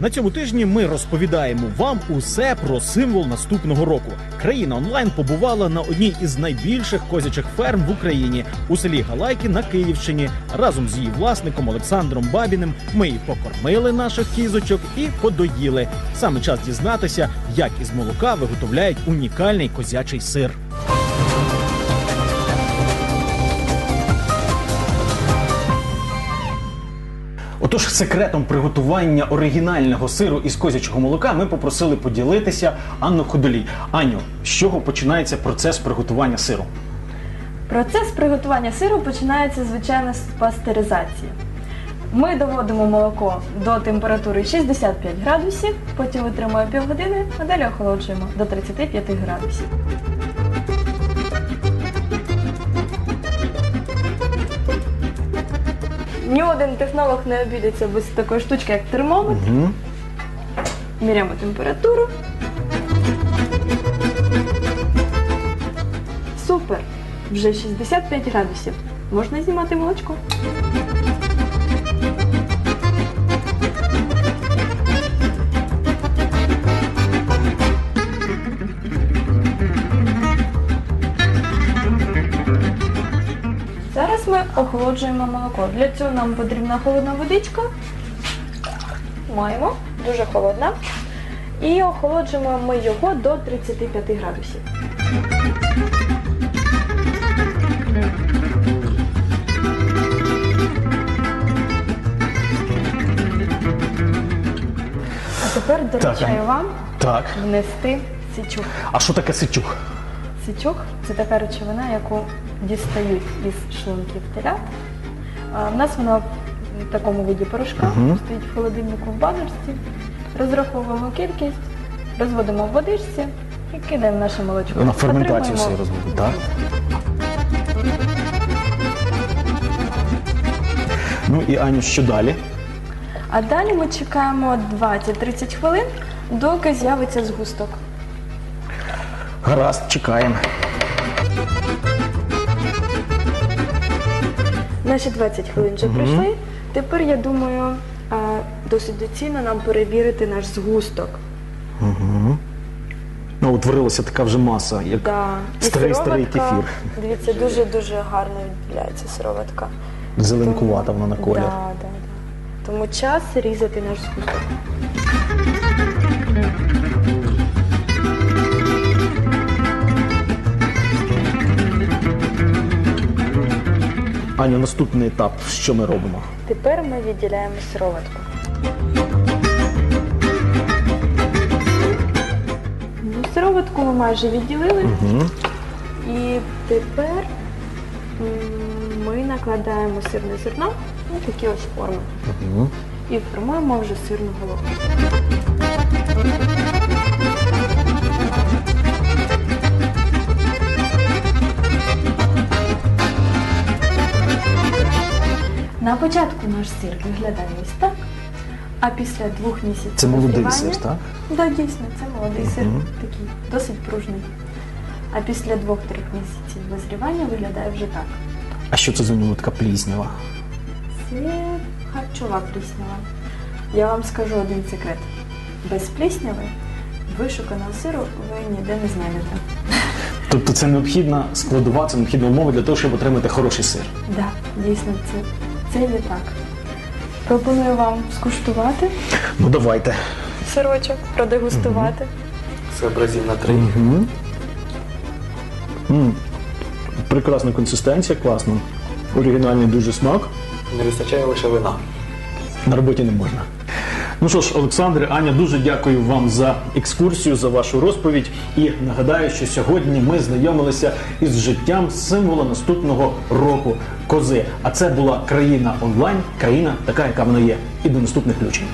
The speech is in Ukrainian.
На цьому тижні ми розповідаємо вам усе про символ наступного року. Країна онлайн побувала на одній із найбільших козячих ферм в Україні у селі Галайки на Київщині. Разом з її власником Олександром Бабіним ми і покормили наших кізочок і подоїли. Саме час дізнатися, як із молока виготовляють унікальний козячий сир. Отож, секретом приготування оригінального сиру із козячого молока ми попросили поділитися Анну Ходолій. Аню, з чого починається процес приготування сиру? Процес приготування сиру починається звичайно з пастеризації. Ми доводимо молоко до температури 65 градусів, потім витримуємо півгодини, а далі охолоджуємо до 35 градусів. Ні один технолог не обійдеться без такої штучки, як термометр. Угу. Міряємо температуру. Супер! Вже 65 градусів. Можна знімати молочко. Охолоджуємо молоко. Для цього нам потрібна холодна водичка. Маємо, дуже холодна. І охолоджуємо ми його до 35 градусів. А тепер доручаю вам Так. внести сичух. А що таке сичух? Сичух це така речовина, яку дістають із шлунків телят. В нас вона в такому виді порошка, Мгм. стоїть в холодильнику в баночці. Розраховуємо кількість, розводимо в водичці і кидаємо в наше молочко. На ферментацію Отримуємо- все розводить, так? Ну і Аню, що далі? А далі ми чекаємо 20-30 хвилин, доки з'явиться згусток. Гаразд, чекаємо. Наші 20 хвилин вже пройшли. Тепер, я думаю, а, досить доцільно нам перевірити наш згусток. Угу. Ну, утворилася така вже маса, як Да. І старий старий сироватка, кефір. Дивіться, дуже-дуже гарно відділяється сироватка. Зеленкувата вона на колір. Да, да, да. Тому час різати наш згусток. Аню, наступний етап, що ми робимо? Тепер ми відділяємо сироватку. Ну, Сироватку ми майже відділили. Угу. І тепер м, ми накладаємо сирне зерно на такі ось форми. Угу. І формуємо вже сирну головку. На початку наш сир виглядає ось так, а після двох місяців Це молодий сир, так? Так, дійсно, це молодий сир, Мгм. такий досить пружний. А після двох-трьох місяців визрівання виглядає вже так. А що це за нього така пліснява? Це харчова пліснява. Я вам скажу один секрет. Без плісняви вишуканого сиру ви ніде не знайдете. Тобто це необхідна складова, це необхідна умова для того, щоб отримати хороший сир. Так, дійсно, це, це є так. Пропоную вам скуштувати Ну давайте. сирочок, продегустувати. Сообразим на три. Угу. Прекрасна консистенція, класно. Оригінальний дуже смак. Не вистачає лише вина. На роботі не можна. Ну що ж, Олександре, Аня, дуже дякую вам за екскурсію, за вашу розповідь. І нагадаю, що сьогодні ми знайомилися із життям символа наступного року кози. А це була країна онлайн, країна така, яка вона є. І до наступних включень.